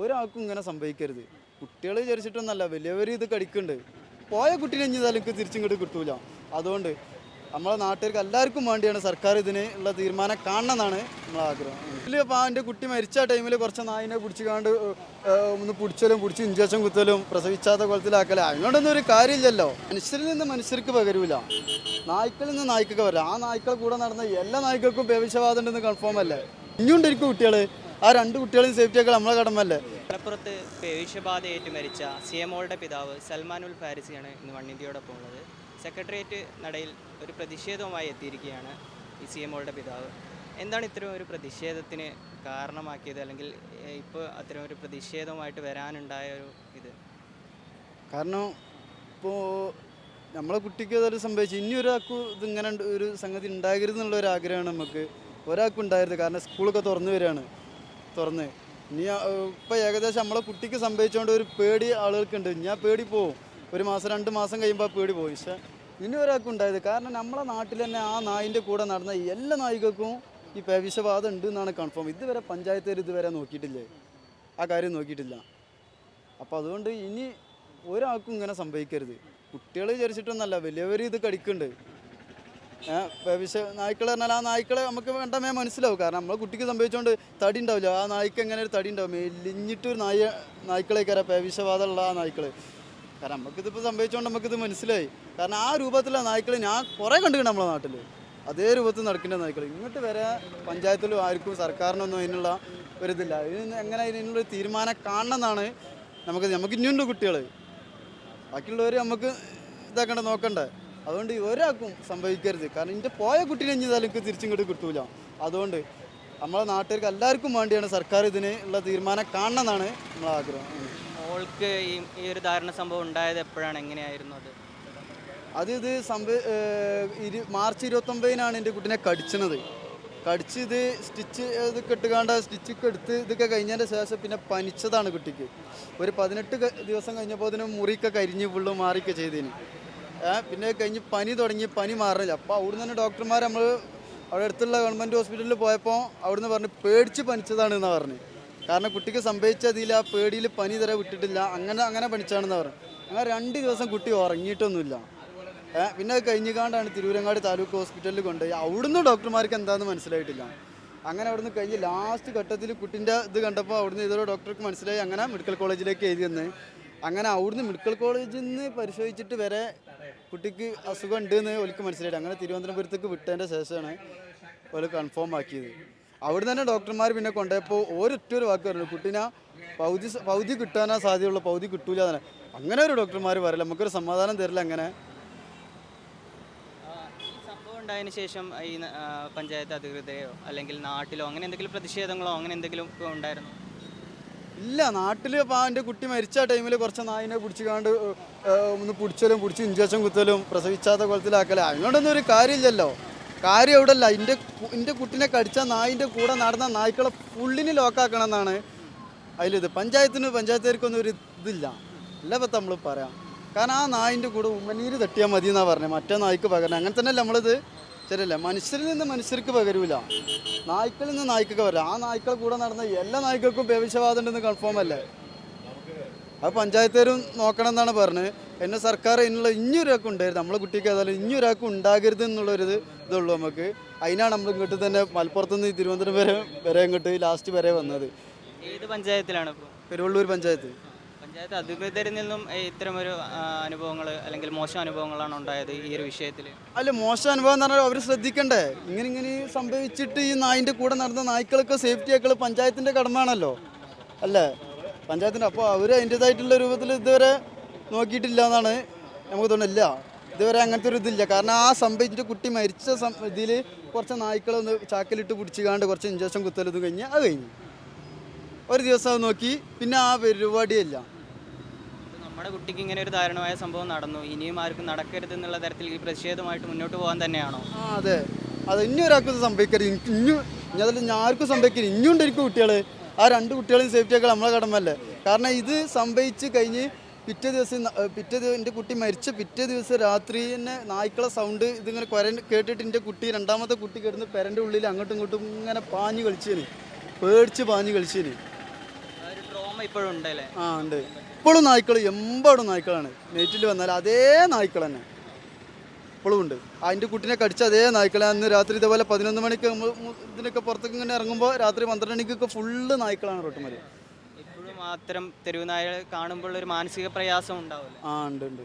ഒരാൾക്കും ഇങ്ങനെ സംഭവിക്കരുത്. കുട്ടികൾ വിചാരിച്ചിട്ടൊന്നല്ല വലിയവർ ഇത് കടിക്കുന്നുണ്ട് പോയ കുട്ടീനെ ഇനി തലക്ക് തിരിച്ചിങ്ങോട്ട് കിട്ടൂല. അതുകൊണ്ട് നമ്മളെ നാട്ടുകാർക്ക് എല്ലാവർക്കും വേണ്ടിയാണ് സർക്കാർ ഇതിന് ഉള്ള തീരുമാനം കാണണം എന്നാണ് നമ്മളെ ആഗ്രഹം. ഇതിൽ അപ്പോൾ എന്റെ കുട്ടി മരിച്ച ടൈമിൽ കുറച്ച് നായിനെ പിടിച്ചുകാണ്ട് ഒന്ന് പിടിച്ചാലും പിടിച്ച് ഇഞ്ചക്ഷൻ കുത്തലും പ്രസവിച്ചാത്ത കുളത്തിലാക്കലും അതിനോടൊന്നും ഒരു കാര്യമില്ലല്ലോ. മനുഷ്യരിൽ നിന്ന് മനുഷ്യർക്ക് പകരൂല. നായ്ക്കളിൽ നിന്ന് നായ്ക്കൾക്ക് വരും ആ നായ്ക്കളെ കൂടെ നടന്ന എല്ലാ നായ്ക്കൾക്കും പേവിഷബാധ ഉണ്ടെന്ന് കൺഫേം അല്ലേ? ഇനിയുണ്ടിരിക്കും കുട്ടികൾ ആ രണ്ട് കുട്ടികളെയും സേഫ്റ്റിയൊക്കെ നമ്മളെ കടമല്ലേ മലപ്പുറത്ത് പേവിഷബാധയേറ്റ് മരിച്ച സി സിയമോളുടെ പിതാവ് സൽമാൻ ഉൽ ഫാരിസിയാണ് ഇന്ന് വണ്ണിന്ത്യയോടൊപ്പം ഉള്ളത്. സെക്രട്ടേറിയറ്റ് നടയിൽ ഒരു പ്രതിഷേധവുമായി എത്തിയിരിക്കുകയാണ് ഈ സി സിയമോളുടെ പിതാവ്. എന്താണ് ഇത്തരം ഒരു പ്രതിഷേധത്തിന് കാരണമാക്കിയത്? അല്ലെങ്കിൽ ഇപ്പോൾ അത്തരം ഒരു പ്രതിഷേധവുമായിട്ട് വരാനുണ്ടായ ഒരു ഇത്? കാരണം ഇപ്പോൾ നമ്മളെ കുട്ടിക്ക് അതൊരു സംഭവിച്ചു ഇനി ഒരാൾക്ക് ഇതിങ്ങനെ ഒരു സംഗതി ഉണ്ടാകരുത് എന്നുള്ള ഒരു ആഗ്രഹമാണ് നമുക്ക്. ഒരാൾക്കും ഉണ്ടായിരുന്നു കാരണം സ്കൂളൊക്കെ തുറന്നു വരികയാണ്. തുറന്ന്. ഇനി ഇപ്പോൾ ഏകദേശം നമ്മളെ കുട്ടിക്ക് സംഭവിച്ചുകൊണ്ട് ഒരു പേടി ആളുകൾക്കുണ്ട്. ഞാൻ പേടി പോവും. ഒരു മാസം രണ്ട് മാസം കഴിയുമ്പോൾ പേടി പോയി പക്ഷേ ഇനി ഒരാൾക്കും ഉണ്ടായത് കാരണം നമ്മളെ നാട്ടിൽ തന്നെ ആ നായിന്റെ കൂടെ നടന്ന എല്ലാ നായികൾക്കും ഈ പേവിഷബാധ ഉണ്ട് എന്നാണ് കൺഫേം ഇതുവരെ പഞ്ചായത്തുകാർ ഇതുവരെ നോക്കിയിട്ടില്ലേ? ആ കാര്യം നോക്കിയിട്ടില്ല. അപ്പോൾ അതുകൊണ്ട് ഇനി ഒരാൾക്കും ഇങ്ങനെ സംഭവിക്കരുത്. കുട്ടികൾ വിചാരിച്ചിട്ടൊന്നല്ല വലിയവർ ഇത് കടിക്കുന്നുണ്ട് വിഷ നായ്ക്കൾ പറഞ്ഞാൽ ആ നായ്ക്കളെ നമുക്ക് വേണ്ടമേ മനസ്സിലാവും. കാരണം നമ്മളെ കുട്ടിക്ക് സംഭവിച്ചുകൊണ്ട് തടി ഉണ്ടാവില്ല ആ നായ്ക്ക് എങ്ങനെ ഒരു തടി ഉണ്ടാവും മെലിഞ്ഞിട്ടൊരു നായ നായ്ക്കളെ കയറാം. പേവിഷബാധമുള്ള ആ നായ്ക്കൾ കാരണം നമുക്കിതിപ്പോൾ സംഭവിച്ചുകൊണ്ട് നമുക്കിത് മനസ്സിലായി. കാരണം ആ രൂപത്തിലുള്ള നായ്ക്കൾ ഞാൻ കുറേ കണ്ടിട്ടുണ്ട് നമ്മളെ നാട്ടിൽ അതേ രൂപത്തിൽ നടക്കേണ്ട നായ്ക്കൾ ഇങ്ങോട്ട് വരെ പഞ്ചായത്തിലും ആർക്കും സർക്കാരിനൊന്നും അതിനുള്ള ഒരിതില്ല ഇതിന് എങ്ങനെ ഇതിനുള്ള തീരുമാനം കാണണമെന്നാണ് നമുക്ക് നമുക്ക് ഇനിയുണ്ട് കുട്ടികൾ ബാക്കിയുള്ളവർ നമുക്ക് ഇതാക്കണ്ട നോക്കണ്ടേ. അതുകൊണ്ട് ഒരാൾക്കും സംഭവിക്കരുത്. കാരണം എന്റെ പോയ കുട്ടീനെ കഴിഞ്ഞാൽ എനിക്ക് തിരിച്ചിങ്ങോട്ട് കിട്ടൂല. അതുകൊണ്ട് നമ്മളെ നാട്ടുകാർക്ക് എല്ലാവർക്കും വേണ്ടിയാണ് സർക്കാർ ഇതിന് ഉള്ള തീരുമാനം കാണണമെന്നാണ് നമ്മൾ ആഗ്രഹം. മോൾക്ക് ഈ ഈ ഒരു ധാരണ സംഭവം ഉണ്ടായത് എപ്പോഴാണ്? എങ്ങനെയായിരുന്നു അത്? അത് ഇത് സംഭവ ഇരു മാർച്ച് ഇരുപത്തൊമ്പതിനാണ് എന്റെ കുട്ടിനെ കടിച്ചത് കടിച്ച് ഇത് സ്റ്റിച്ച് ഇത് കെട്ടുകാണ്ട സ്റ്റിച്ച് എടുത്ത് ഇതൊക്കെ കഴിഞ്ഞതിന്റെ ശേഷം പിന്നെ പനിച്ചതാണ് കുട്ടിക്ക്. ഒരു പതിനെട്ട് ദിവസം കഴിഞ്ഞപ്പോൾ അതിന് മുറിയൊക്കെ കരിഞ്ഞ് ഫുള്ള് മാറിയൊക്കെ ചെയ്തതിന് പിന്നെ കഴിഞ്ഞ് പനി തുടങ്ങി പനി മാറില്ല അപ്പോൾ അവിടുന്ന് തന്നെ ഡോക്ടർമാർ നമ്മൾ അവിടെ അടുത്തുള്ള ഗവൺമെന്റ് ഹോസ്പിറ്റലിൽ പോയപ്പോൾ അവിടുന്ന് പറഞ്ഞ് പേടിച്ച് പനിച്ചതാണ് എന്നാണ് പറഞ്ഞു. കാരണം കുട്ടിക്ക് സംഭവിച്ചതിൽ ആ പേടിയിൽ പനി തരെ വിട്ടിട്ടില്ല. അങ്ങനെ അങ്ങനെ പനിച്ചാണെന്ന് പറഞ്ഞു. അങ്ങനെ രണ്ട് ദിവസം കുട്ടി ഉറങ്ങിയിട്ടൊന്നുമില്ല. പിന്നെ കഴിഞ്ഞുകാണ്ടാണ് തിരൂരങ്ങാട് താലൂക്ക് ഹോസ്പിറ്റലിൽ കൊണ്ടുപോയി. അവിടുന്ന് ഡോക്ടർമാർക്ക് എന്താണെന്ന് മനസ്സിലായിട്ടില്ല. അങ്ങനെ അവിടുന്ന് കഴിഞ്ഞ് ലാസ്റ്റ് ഘട്ടത്തിൽ കുട്ടിന്റെ ഇത് കണ്ടപ്പോൾ അവിടുന്ന് ഇതൊരു ഡോക്ടർക്ക് മനസ്സിലായി. അങ്ങനെ മെഡിക്കൽ കോളേജിലേക്ക് എഴുതി തന്നെ. അങ്ങനെ അവിടുന്ന് മെഡിക്കൽ കോളേജിൽ നിന്ന് പരിശോധിച്ചിട്ട് വരെ കുട്ടിക്ക് അസുഖം ഉണ്ട് എന്ന് ഓലിക്ക് മനസ്സിലായിട്ട് അങ്ങനെ തിരുവനന്തപുരത്തേക്ക് വിട്ടതിന്റെ ശേഷമാണ് ഓൽ കൺഫേം ആക്കിയത്. അവിടെ തന്നെ ഡോക്ടർമാർ പിന്നെ കൊണ്ടുപോയപ്പോൾ ഒരൊറ്റ ഒരു വാക്ക് പറഞ്ഞു കുട്ടീനെ പൗതി പൗതി കിട്ടാനാ സാധ്യതയുള്ള പൗതി കിട്ടൂല തന്നെ അങ്ങനെ ഒരു ഡോക്ടർമാർ പറയില്ല. നമുക്കൊരു സമാധാനം തരില്ല അങ്ങനെ. സംഭവം ഉണ്ടായതിനു ശേഷം ഈ പഞ്ചായത്ത് അധികൃതരെയോ അല്ലെങ്കിൽ നാട്ടിലോ അങ്ങനെ എന്തെങ്കിലും പ്രതിഷേധങ്ങളോ അങ്ങനെ എന്തെങ്കിലും ഉണ്ടായിരുന്നു? ഇല്ല നാട്ടിൽ ഇപ്പോൾ എന്റെ കുട്ടി മരിച്ച ടൈമിൽ കുറച്ച് നായിനെ പിടിച്ചുകാണ്ട് ഒന്ന് പിടിച്ചലും പിടിച്ച് ഇഞ്ചക്ഷൻ കുത്തലും പ്രസവിച്ചാത്ത കുളത്തിലാക്കലും അതിനോടൊന്നും ഒരു കാര്യമില്ലല്ലോ. കാര്യം എവിടെ അല്ല എന്റെ എന്റെ കുട്ടിനെ കടിച്ച നായിന്റെ കൂടെ നടന്ന നായ്ക്കളെ പുള്ളിന് ലോക്കാക്കണം എന്നാണ് അതിലിത്. പഞ്ചായത്തിന് പഞ്ചായത്തുകാർക്കൊന്നും ഒരു ഇതില്ല. അല്ല പത്ത് നമ്മൾ പറയാം. കാരണം ആ നായിന്റെ കൂടെ ഉമ്മനീര് തട്ടിയാൽ മതി എന്നാണ് പറഞ്ഞത് മറ്റേ നായ്ക്ക് പകരം അങ്ങനെ തന്നെയല്ല നമ്മളിത് ശരിയല്ല? മനുഷ്യരിൽ നിന്ന് മനുഷ്യർക്ക് പകരൂല. നായ്ക്കളിൽ നിന്ന് നായ്ക്കൊക്കെ വരും ആ നായ്ക്കളെ കൂടെ നടന്ന എല്ലാ നായ്ക്കൾക്കും പേവിഷബാധ ഉണ്ടെന്ന് കൺഫേം അല്ലേ? അത് പഞ്ചായത്തുകാരും നോക്കണം എന്നാണ് പറഞ്ഞത് എന്നെ സർക്കാർ ഇതിനുള്ള ഇനിയൊരാൾക്ക് ഉണ്ടായിരുന്നു. നമ്മളെ കുട്ടിക്ക് ഏതായാലും ഇനിയൊരാൾക്ക് ഉണ്ടാകരുത് എന്നുള്ളൊരു ഇതുള്ളൂ നമുക്ക്. അതിനാണ് നമ്മൾ ഇങ്ങോട്ട് തന്നെ മലപ്പുറത്ത് നിന്ന് തിരുവനന്തപുരം വരെ വരെ ഇങ്ങോട്ട് ലാസ്റ്റ് വരെ വന്നത്. ഏത് പഞ്ചായത്തിലാണ് പെരുവള്ളൂർ പഞ്ചായത്ത്. പഞ്ചായത്ത് അധികൃതരിൽ നിന്നും ഇത്തരം ഇത്തരമൊരു അനുഭവങ്ങൾ അല്ലെങ്കിൽ മോശം അനുഭവങ്ങളാണ് ഉണ്ടായത് ഈ ഒരു വിഷയത്തിൽ അല്ല മോശം അനുഭവം എന്ന് പറഞ്ഞാൽ അവർ ശ്രദ്ധിക്കണ്ടേ. ഇങ്ങനെ ഇങ്ങനെ സംഭവിച്ചിട്ട് ഈ നായിന്റെ കൂടെ നടന്ന നായ്ക്കളൊക്കെ സേഫ്റ്റി ആക്കൾ പഞ്ചായത്തിന്റെ കടമാണല്ലോ അല്ലേ? പഞ്ചായത്തിന്റെ അപ്പോൾ അവർ അതിന്റെതായിട്ടുള്ള രൂപത്തിൽ ഇതുവരെ നോക്കിയിട്ടില്ല എന്നാണ് നമുക്ക് തോന്നുന്നില്ല ഇതുവരെ അങ്ങനത്തെ ഒരു ഇതില്ല. കാരണം ആ സംഭവിച്ചിട്ട് കുട്ടി മരിച്ച ഇതിൽ കുറച്ച് നായ്ക്കളൊന്ന് ചാക്കിലിട്ട് പിടിച്ചുകാണ്ട് കുറച്ച് ഇഞ്ചക്ഷൻ കുത്തലത് കഴിഞ്ഞ് അത് കഴിഞ്ഞു. ഒരു ദിവസം നോക്കി പിന്നെ ആ പരിപാടിയില്ല നമ്മുടെ കുട്ടിക്ക് ഇങ്ങനെ ഒരു ദാരുണമായ സംഭവം നടന്നു. ഇനിയും ആർക്കും നടക്കരുത് എന്നുള്ള തരത്തിൽ ഈ പ്രതിഷേധമായിട്ട് മുന്നോട്ട് പോകാൻ തന്നെയാണോ? ആ അതെ. അത് ഇനി ഒരാൾക്കും സംഭവിക്കരുത്. എനിക്ക് ഇനി അതിൽ ഞാൻ ആർക്കും സംഭവിക്കരുത്. ഇനിയുണ്ട് എനിക്ക് കുട്ടികൾ ആ രണ്ട് കുട്ടികളെയും സേഫ്റ്റി ആക്കാൻ നമ്മളെ കടമല്ലേ കാരണം ഇത് സംഭവിച്ച് കഴിഞ്ഞ് പിറ്റേ ദിവസം പിറ്റേ ദിവസം എന്റെ കുട്ടി മരിച്ച പിറ്റേ ദിവസം രാത്രി തന്നെ നായ്ക്കളെ സൗണ്ട് ഇതിങ്ങനെ കുര കേട്ടിട്ട് എന്റെ കുട്ടി രണ്ടാമത്തെ കുട്ടി കിടന്ന് പെരന്റെ ഉള്ളിൽ അങ്ങോട്ടും ഇങ്ങോട്ടും ഇങ്ങനെ പാഞ്ഞ് കളിച്ചേന്. പേടിച്ച് പാഞ്ഞ് കളിച്ചേന്. ആ ഒരു ട്രോമ ഇപ്പോഴും ആ ഉണ്ട്. ഇപ്പോഴും നായ്ക്കൾ എമ്പാടും നായ്ക്കളാണ്. നെറ്റിൽ വന്നാൽ അതേ നായ്ക്കൾ തന്നെ. ഇപ്പോഴും ഉണ്ട്. അതിന്റെ കുട്ടിനെ കടിച്ച അതേ നായ്ക്കളെ. അന്ന് രാത്രി ഇതേപോലെ പതിനൊന്ന് മണിക്ക് ഇതിനൊക്കെ പുറത്തേക്ക് ഇങ്ങനെ ഇറങ്ങുമ്പോൾ രാത്രി പന്ത്രണ്ട് മണിക്കൊക്കെ ഫുള്ള് നായ്ക്കളാണ് റോട്ടുമൽ ഇപ്പോഴും മാത്രം തെരുവ് നായ കാണുമ്പോൾ ഒരു മാനസിക പ്രയാസം ഉണ്ടാവില്ല? ആ ഉണ്ട് ഉണ്ട്.